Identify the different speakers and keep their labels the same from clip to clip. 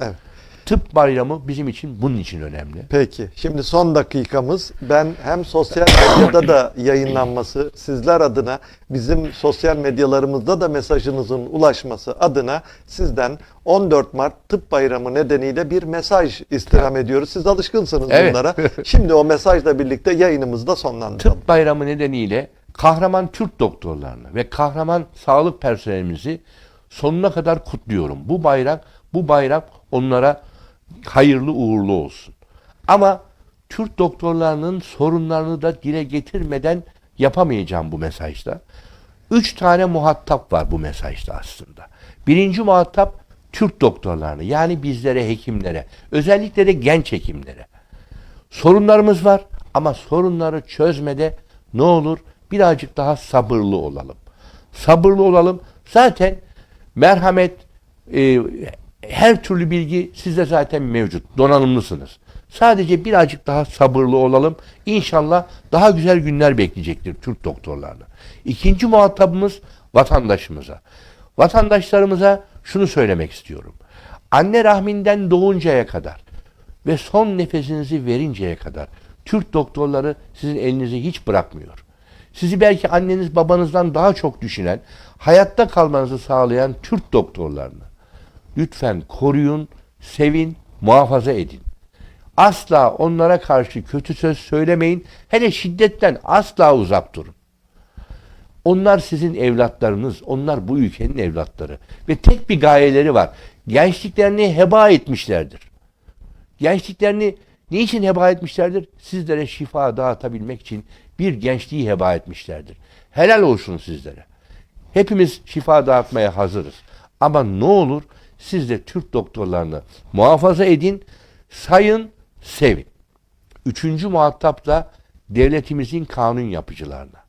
Speaker 1: Evet.
Speaker 2: Tıp bayramı bizim için bunun için önemli.
Speaker 1: Peki. Şimdi son dakikamız. Ben hem sosyal medyada da yayınlanması, sizler adına bizim sosyal medyalarımızda da mesajınızın ulaşması adına sizden 14 Mart Tıp Bayramı nedeniyle bir mesaj istirham ediyoruz. Siz alışkınsınız
Speaker 2: Evet.
Speaker 1: bunlara. Şimdi o mesajla birlikte yayınımızı da sonlandıralım.
Speaker 2: Tıp bayramı nedeniyle kahraman Türk doktorlarını ve kahraman sağlık personelimizi sonuna kadar kutluyorum. Bu bayrak, bu bayrak onlara hayırlı uğurlu olsun. Ama Türk doktorlarının sorunlarını da dile getirmeden yapamayacağım bu mesajda. Üç tane muhatap var bu mesajda aslında. Birinci muhatap Türk doktorlarını yani bizlere, hekimlere, özellikle de genç hekimlere. Sorunlarımız var ama sorunları çözmede ne olur birazcık daha sabırlı olalım. Sabırlı olalım. Zaten merhamet, e, her türlü bilgi sizde zaten mevcut. Donanımlısınız. Sadece birazcık daha sabırlı olalım. İnşallah daha güzel günler bekleyecektir Türk doktorlarını. İkinci muhatabımız vatandaşımıza. Vatandaşlarımıza şunu söylemek istiyorum. Anne rahminden doğuncaya kadar ve son nefesinizi verinceye kadar Türk doktorları sizin elinizi hiç bırakmıyor. Sizi belki anneniz babanızdan daha çok düşünen, hayatta kalmanızı sağlayan Türk doktorlarını lütfen koruyun, sevin, muhafaza edin. Asla onlara karşı kötü söz söylemeyin. Hele şiddetten asla uzak durun. Onlar sizin evlatlarınız. Onlar bu ülkenin evlatları. Ve tek bir gayeleri var. Gençliklerini heba etmişlerdir. Gençliklerini niçin heba etmişlerdir? Sizlere şifa dağıtabilmek için bir gençliği heba etmişlerdir. Helal olsun sizlere. Hepimiz şifa dağıtmaya hazırız. Ama ne olur siz de Türk doktorlarını muhafaza edin, sayın, sevin. Üçüncü muhatap da devletimizin kanun yapıcılarına.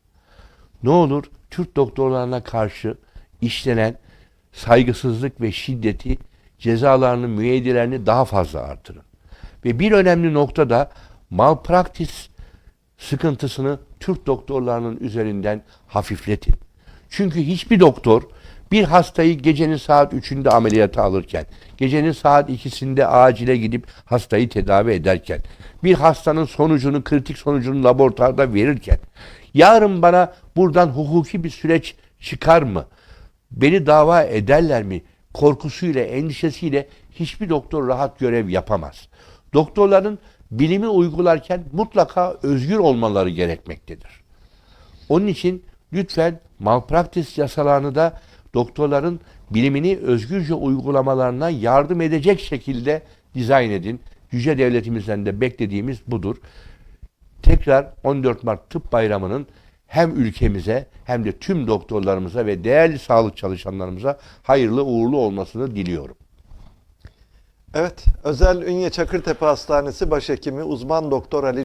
Speaker 2: Ne olur Türk doktorlarına karşı işlenen saygısızlık ve şiddeti cezalarını, müeyyidelerini daha fazla artırın. Ve bir önemli nokta da malpraktis sıkıntısını Türk doktorlarının üzerinden hafifletin. Çünkü hiçbir doktor bir hastayı gecenin saat 3'ünde ameliyata alırken, gecenin saat 2'sinde acile gidip hastayı tedavi ederken, bir hastanın sonucunu, kritik sonucunu laboratuvarda verirken, yarın bana buradan hukuki bir süreç çıkar mı? Beni dava ederler mi? Korkusuyla, endişesiyle hiçbir doktor rahat görev yapamaz. Doktorların bilimi uygularken mutlaka özgür olmaları gerekmektedir. Onun için lütfen malpraktis yasalarını da doktorların bilimini özgürce uygulamalarına yardım edecek şekilde dizayn edin. Yüce devletimizden de beklediğimiz budur. Tekrar 14 Mart Tıp Bayramı'nın hem ülkemize hem de tüm doktorlarımıza ve değerli sağlık çalışanlarımıza hayırlı uğurlu olmasını diliyorum.
Speaker 1: Evet, Özel Ünye Çakırtepe Hastanesi Başhekimi Uzman Doktor Ali